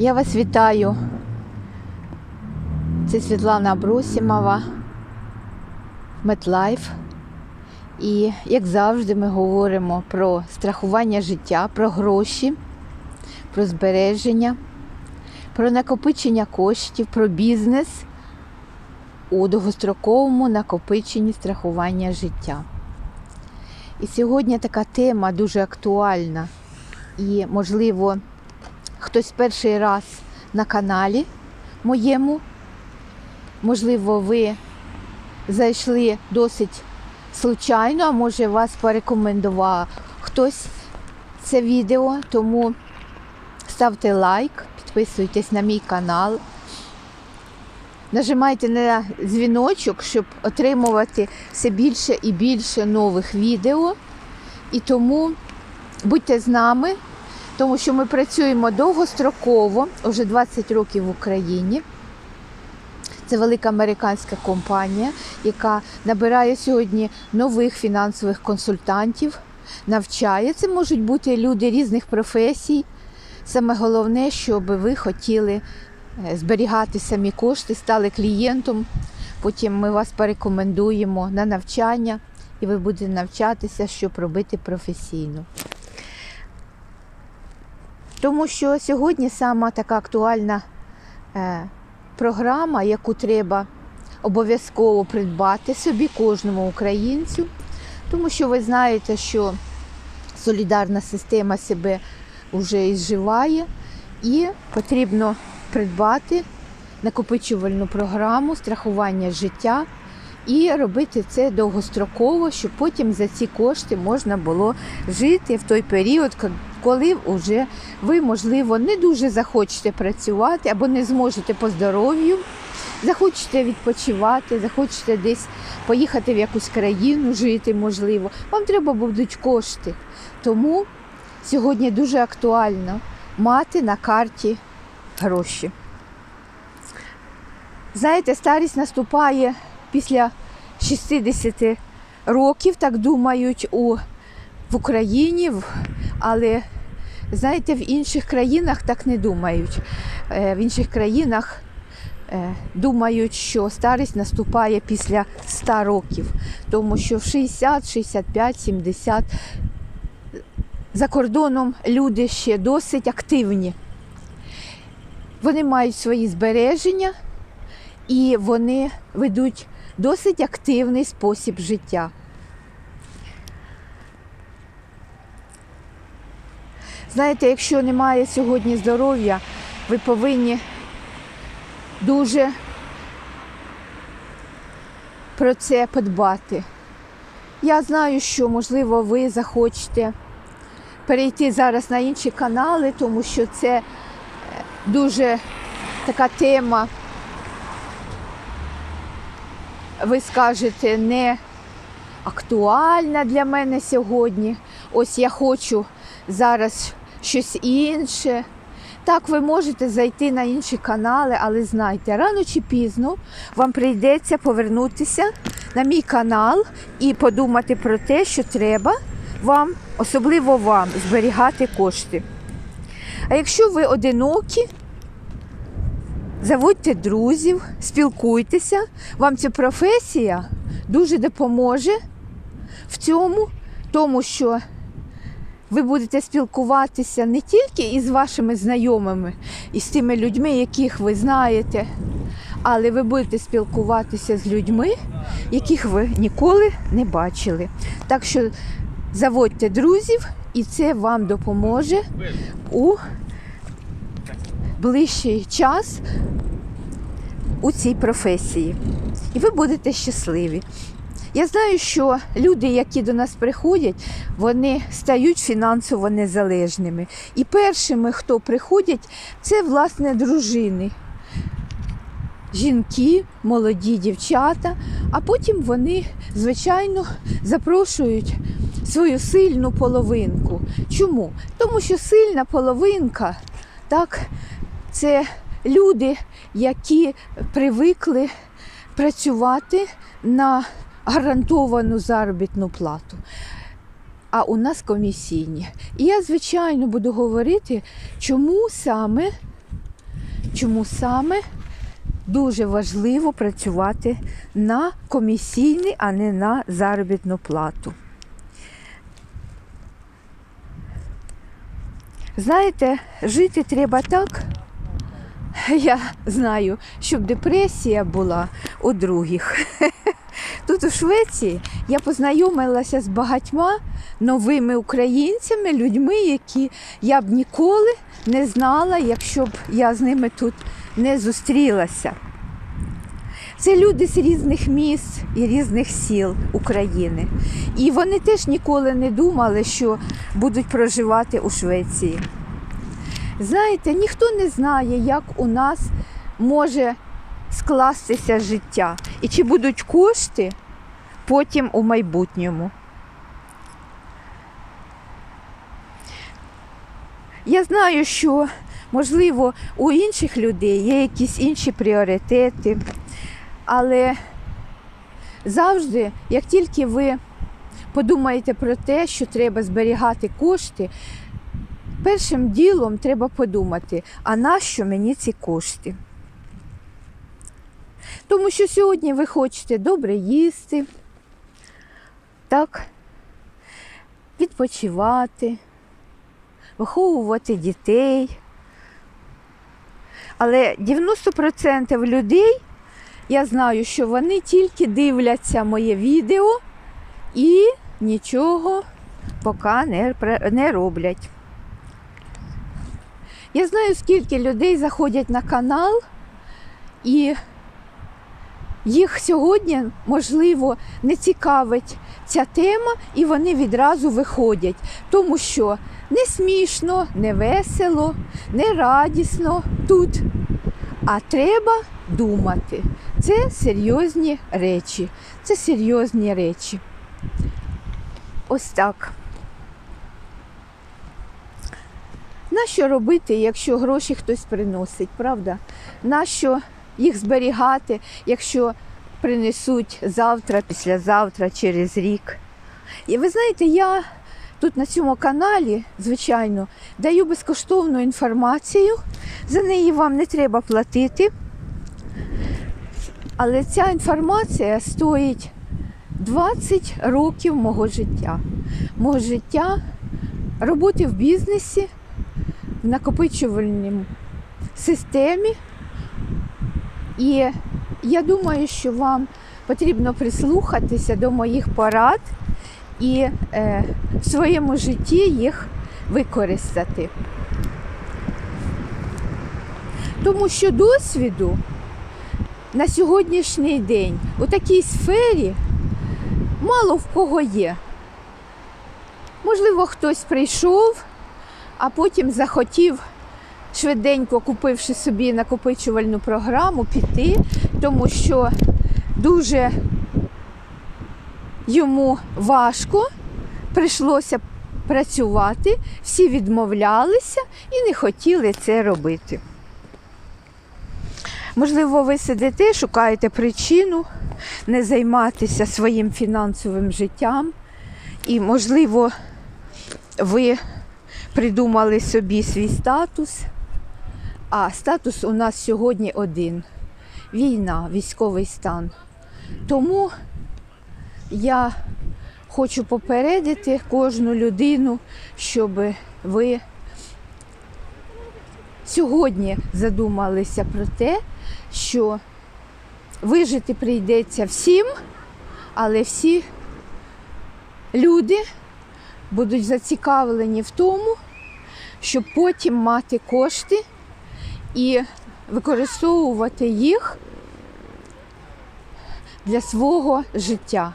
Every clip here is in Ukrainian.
Я вас вітаю. Це Світлана Абросімова, MetLife. І, як завжди, ми говоримо про страхування життя, про гроші, про збереження, про накопичення коштів, про бізнес у довгостроковому накопиченні страхування життя. І сьогодні така тема дуже актуальна і, можливо, хтось перший раз на каналі моєму. Можливо, ви зайшли досить случайно, а може вас порекомендував хтось це відео, тому ставте лайк, підписуйтесь на мій канал. Нажимайте на дзвіночок, щоб отримувати все більше і більше нових відео. І тому будьте з нами, тому що ми працюємо довгостроково, вже 20 років в Україні. Це велика американська компанія, яка набирає сьогодні нових фінансових консультантів, навчає. Це можуть бути люди різних професій. Саме головне, щоб ви хотіли е, зберігати самі кошти, стали клієнтом. Потім ми вас порекомендуємо на навчання, і ви будете навчатися, щоб робити професійно. Тому що сьогодні сама така актуальна е, програма, яку треба обов'язково придбати собі кожному українцю, тому що ви знаєте, що солідарна система себе вже ізживає, і потрібно придбати накопичувальну програму страхування життя і робити це довгостроково, щоб потім за ці кошти можна було жити в той період, коли вже ви, можливо, не дуже захочете працювати або не зможете по здоров'ю, захочете відпочивати, захочете десь поїхати в якусь країну жити, можливо. Вам треба будуть кошти. Тому сьогодні дуже актуально мати на карті гроші. Знаєте, старість наступає після 60 років, так думають у, в Україні, але знаєте, в інших країнах так не думають. Е, В інших країнах е, думають, що старість наступає після 100 років, тому що в 60, 65, 70 за кордоном люди ще досить активні. Вони мають свої збереження і вони ведуть досить активний спосіб життя. Знаєте, якщо немає сьогодні здоров'я, ви повинні дуже про це подбати. Я знаю, що, можливо, ви захочете перейти зараз на інші канали, тому що це е, дуже така тема ви скажете, не актуальна для мене сьогодні. Ось я хочу зараз щось інше. Так, ви можете зайти на інші канали, але знайте, рано чи пізно вам прийдеться повернутися на мій канал і подумати про те, що треба вам, особливо вам, зберігати кошти. А якщо ви одинокі, Заводьте друзів, спілкуйтеся. Вам ця професія дуже допоможе в цьому, тому що ви будете спілкуватися не тільки із вашими знайомими, і з тими людьми, яких ви знаєте, але ви будете спілкуватися з людьми, яких ви ніколи не бачили. Так що заводьте друзів, і це вам допоможе у ближчий час у цій професії. І ви будете щасливі. Я знаю, що люди, які до нас приходять, вони стають фінансово незалежними. І першими, хто приходять, це власне дружини. Жінки, молоді дівчата, а потім вони, звичайно, запрошують свою сильну половинку. Чому? Тому що сильна половинка, так, це люди, які привикли працювати на гарантовану заробітну плату. А у нас комісійні. І я, звичайно, буду говорити, чому саме чому саме дуже важливо працювати на комісійний, а не на заробітну плату. Знаєте, жити треба так, я знаю, щоб депресія була у других. Тут у Швеції я познайомилася з багатьма новими українцями, людьми, які я б ніколи не знала, якщо б я з ними тут не зустрілася. Це люди з різних міст і різних сіл України. І вони теж ніколи не думали, що будуть проживати у Швеції. Знаєте, ніхто не знає, як у нас може скластися життя і чи будуть кошти потім у майбутньому. Я знаю, що можливо у інших людей є якісь інші пріоритети, але завжди, як тільки ви подумаєте про те, що треба зберігати кошти, першим ділом треба подумати, а нащо мені ці кошти? Тому що сьогодні ви хочете добре їсти, так, відпочивати, виховувати дітей. Але 90% людей, я знаю, що вони тільки дивляться моє відео і нічого поки не, не роблять. Я знаю, скільки людей заходять на канал, і їх сьогодні, можливо, не цікавить ця тема, і вони відразу виходять, тому що не смішно, не весело, не радісно тут. А треба думати. Це серйозні речі. Це серйозні речі. Ось так. Нащо робити, якщо гроші хтось приносить, правда? Нащо їх зберігати, якщо принесуть завтра, післязавтра, через рік? І ви знаєте, я тут на цьому каналі, звичайно, даю безкоштовну інформацію. За неї вам не треба платити. Але ця інформація стоїть 20 років мого життя. Мого життя роботи в бізнесі, в накопичувальній системі. І я думаю, що вам потрібно прислухатися до моїх порад і е, в своєму житті їх використати. Тому що досвіду на сьогоднішній день у такій сфері мало в кого є. Можливо, хтось прийшов, а потім захотів, швиденько купивши собі накопичувальну програму, піти, тому що дуже йому важко прийшлося працювати, всі відмовлялися і не хотіли це робити. Можливо, ви сидите, шукаєте причину не займатися своїм фінансовим життям, і, можливо, ви придумали собі свій статус, а статус у нас сьогодні один війна, військовий стан. Тому я хочу попередити кожну людину, щоб ви сьогодні задумалися про те, що вижити прийдеться всім, але всі люди будуть зацікавлені в тому, щоб потім мати кошти і використовувати їх для свого життя.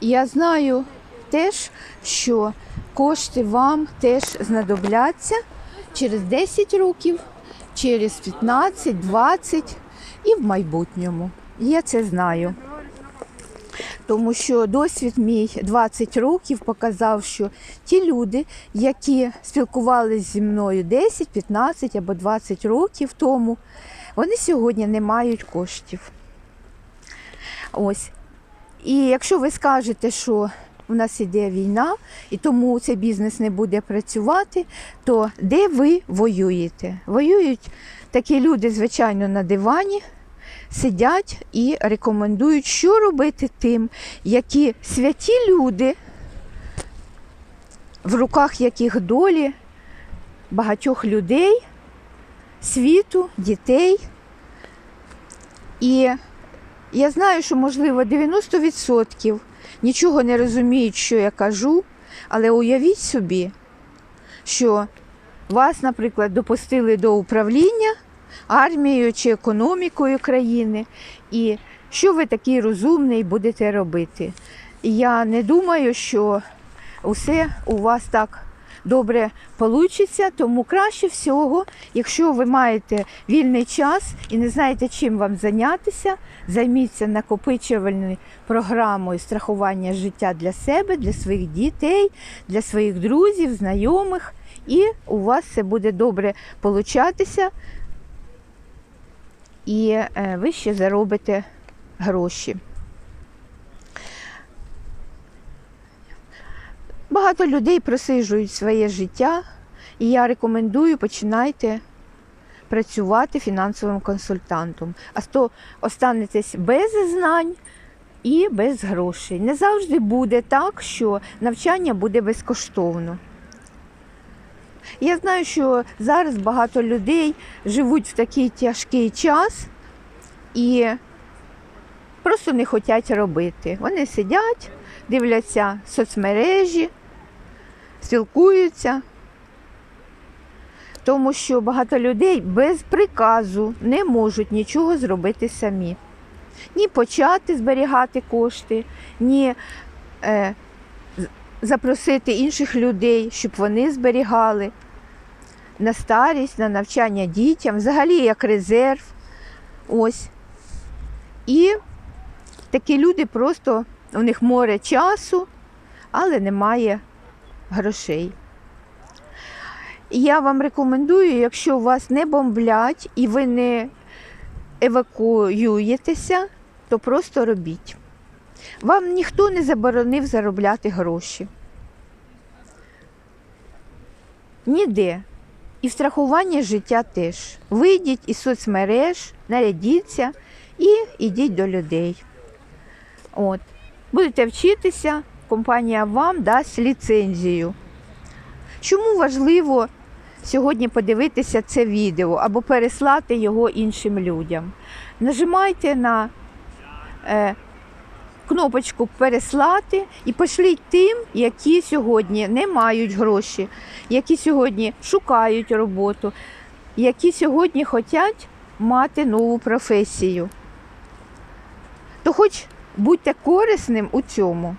Я знаю теж, що кошти вам теж знадобляться через 10 років, через 15, 20 і в майбутньому. Я це знаю. Тому що досвід мій 20 років показав, що ті люди, які спілкувалися зі мною 10, 15 або 20 років тому, вони сьогодні не мають коштів. Ось. І якщо ви скажете, що у нас іде війна, і тому цей бізнес не буде працювати, то де ви воюєте? Воюють такі люди, звичайно, на дивані, сидять і рекомендують, що робити тим, які святі люди, в руках яких долі багатьох людей, світу, дітей. І я знаю, що, можливо, 90% нічого не розуміють, що я кажу, але уявіть собі, що вас, наприклад, допустили до управління армією чи економікою країни, і що ви такий розумний будете робити. Я не думаю, що усе у вас так добре вийде, тому краще всього, якщо ви маєте вільний час і не знаєте, чим вам зайнятися, займіться накопичувальною програмою страхування життя для себе, для своїх дітей, для своїх друзів, знайомих, і у вас все буде добре получатися, і е, ви ще заробите гроші. Багато людей просиджують своє життя, і я рекомендую починайте працювати фінансовим консультантом. А то останетесь без знань і без грошей. Не завжди буде так, що навчання буде безкоштовно. Я знаю, що зараз багато людей живуть в такий тяжкий час і просто не хочуть робити. Вони сидять, дивляться соцмережі, спілкуються, тому що багато людей без приказу не можуть нічого зробити самі. Ні почати зберігати кошти, ні е, запросити інших людей, щоб вони зберігали на старість, на навчання дітям, взагалі як резерв. Ось. І такі люди просто у них море часу, але немає грошей. Я вам рекомендую, якщо вас не бомблять і ви не евакуюєтеся, то просто робіть. Вам ніхто не заборонив заробляти гроші. Ніде. І в страхуванні життя теж. Вийдіть із соцмереж, нарядіться і йдіть до людей. От. Будете вчитися, компанія вам дасть ліцензію. Чому важливо сьогодні подивитися це відео або переслати його іншим людям? Нажимайте на е, кнопочку Переслати і пошліть тим, які сьогодні не мають гроші, які сьогодні шукають роботу, які сьогодні хочуть мати нову професію. То хоч будьте корисним у цьому.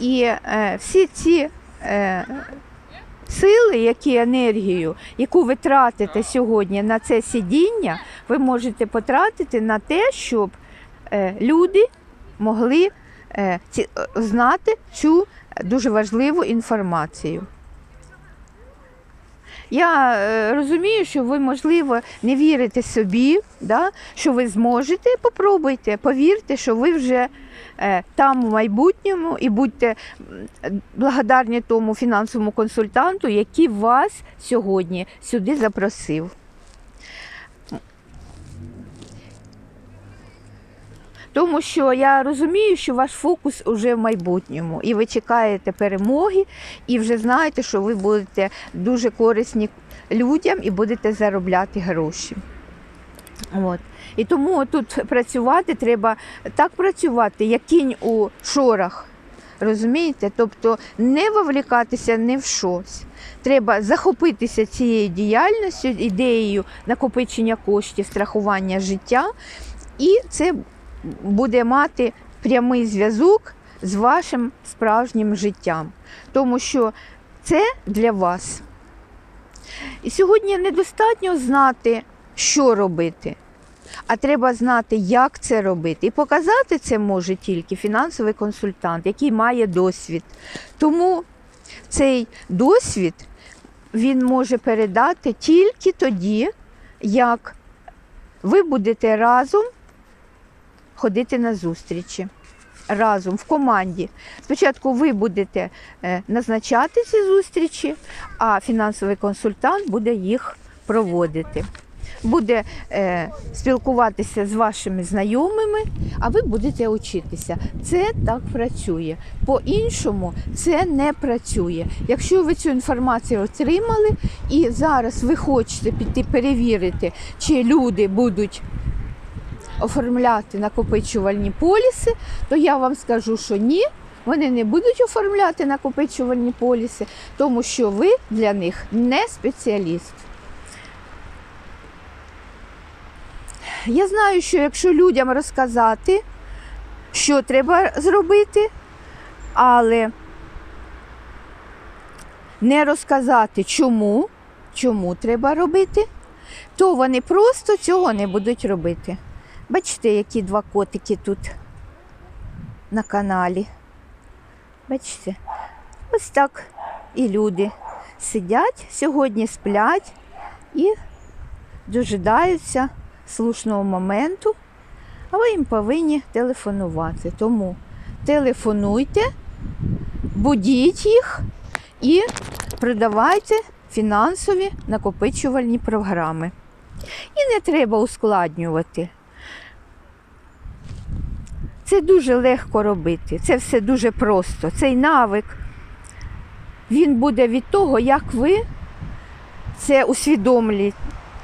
І е, всі ці е, сили, які енергію, яку ви тратите сьогодні на це сидіння, ви можете потратити на те, щоб люди могли е, е, знати цю дуже важливу інформацію. Я е, розумію, що ви, можливо, не вірите собі, да, що ви зможете, попробуйте, повірте, що ви вже е, там у майбутньому і будьте благодарні тому фінансовому консультанту, який вас сьогодні сюди запросив. Тому що я розумію, що ваш фокус уже в майбутньому, і ви чекаєте перемоги, і вже знаєте, що ви будете дуже корисні людям і будете заробляти гроші. От. І тому тут працювати треба так працювати, як кінь у шорах. Розумієте? Тобто не вовлікатися не в щось. Треба захопитися цією діяльністю, ідеєю накопичення коштів, страхування життя, і це буде мати прямий зв'язок з вашим справжнім життям. Тому що це для вас. І сьогодні недостатньо знати, що робити, а треба знати, як це робити. І показати це може тільки фінансовий консультант, який має досвід. Тому цей досвід він може передати тільки тоді, як ви будете разом ходити на зустрічі. разом в команді. Спочатку ви будете е, назначати ці зустрічі, а фінансовий консультант буде їх проводити. Буде е, спілкуватися з вашими знайомими, а ви будете учитися. Це так працює. По-іншому це не працює. Якщо ви цю інформацію отримали і зараз ви хочете піти перевірити, чи люди будуть оформляти накопичувальні поліси, то я вам скажу, що ні, вони не будуть оформляти накопичувальні поліси, тому що ви для них не спеціаліст. Я знаю, що якщо людям розказати, що треба зробити, але не розказати, чому, чому треба робити, то вони просто цього не будуть робити. Бачите, які два котики тут на каналі. Бачите? Ось так і люди сидять, сьогодні сплять і дожидаються слушного моменту, а ви їм повинні телефонувати. Тому телефонуйте, будіть їх і продавайте фінансові накопичувальні програми. І не треба ускладнювати. Це дуже легко робити. Це все дуже просто. Цей навик він буде від того, як ви це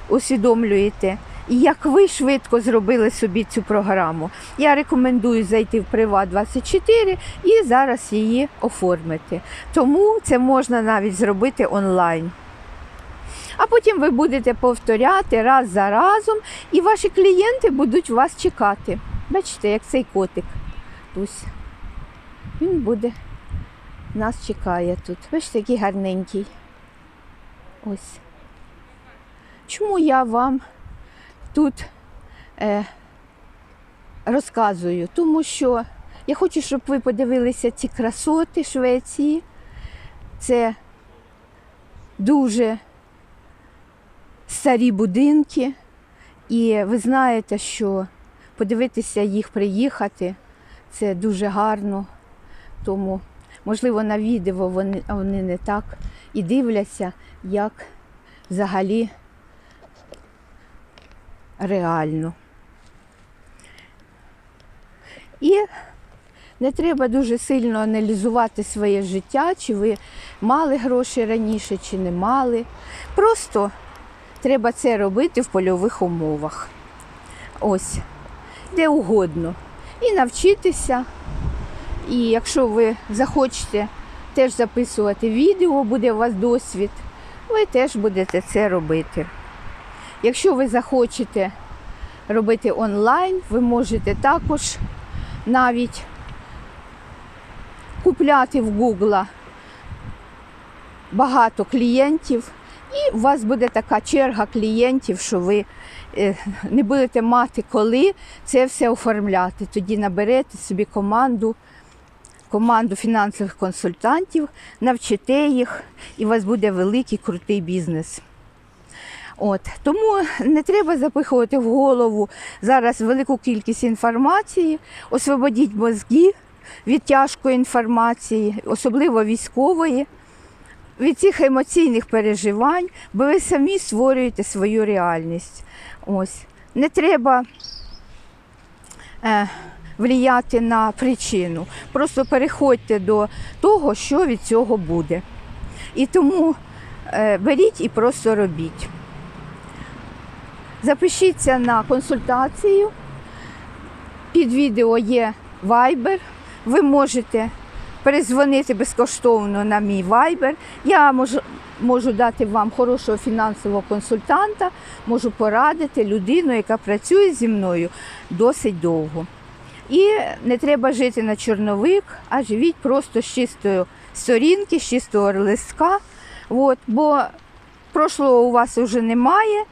усвідомлюєте. І як ви швидко зробили собі цю програму. Я рекомендую зайти в Приват 24 і зараз її оформити. Тому це можна навіть зробити онлайн. А потім ви будете повторяти раз за разом, і ваші клієнти будуть вас чекати. Бачите, як цей котик. Тусь. Він буде нас чекає тут. Бачите, який гарненький. Ось. Чому я вам тут е, розказую? Тому що я хочу, щоб ви подивилися ці красоти Швеції. Це дуже старі будинки. І ви знаєте, що подивитися їх, приїхати це дуже гарно. Тому, можливо, на відео вони, вони не так і дивляться, як взагалі реально. І не треба дуже сильно аналізувати своє життя, чи ви мали гроші раніше, чи не мали. Просто треба це робити в польових умовах. Ось, де угодно. І навчитися. І якщо ви захочете теж записувати відео, буде у вас досвід, ви теж будете це робити. Якщо ви захочете робити онлайн, ви можете також навіть купляти в Google багато клієнтів, і у вас буде така черга клієнтів, що ви е, не будете мати коли це все оформляти. Тоді наберете собі команду, команду фінансових консультантів, навчите їх, і у вас буде великий крутий бізнес. От тому не треба запихувати в голову зараз велику кількість інформації, освободіть мозги від тяжкої інформації, особливо військової, від цих емоційних переживань, бо ви самі створюєте свою реальність. Ось не треба е, вліяти на причину. Просто переходьте до того, що від цього буде. І тому е, беріть і просто робіть. Запишіться на консультацію. Під відео є Viber. Ви можете перезвонити безкоштовно на мій Viber. Я можу, можу дати вам хорошого фінансового консультанта, можу порадити людину, яка працює зі мною досить довго. І не треба жити на чорновик, а живіть просто з чистої сторінки, з чистого листка. От, бо прошлого у вас вже немає.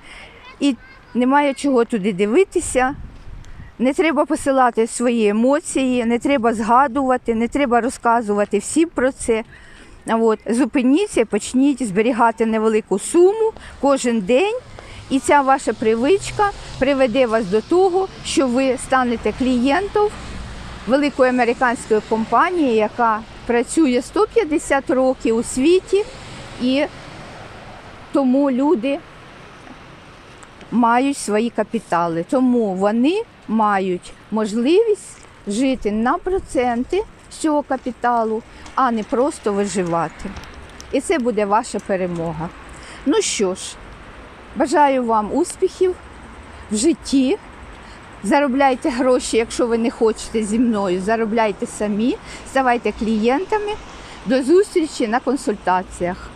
І немає чого туди дивитися. Не треба посилати свої емоції, не треба згадувати, не треба розказувати всім про це. От. Зупиніться, почніть зберігати невелику суму кожен день. І ця ваша привичка приведе вас до того, що ви станете клієнтом великої американської компанії, яка працює 150 років у світі, і тому люди мають свої капітали. Тому вони мають можливість жити на проценти з цього капіталу, а не просто виживати. І це буде ваша перемога. Ну що ж, бажаю вам успіхів в житті. Заробляйте гроші, якщо ви не хочете зі мною, заробляйте самі, ставайте клієнтами. До зустрічі на консультаціях.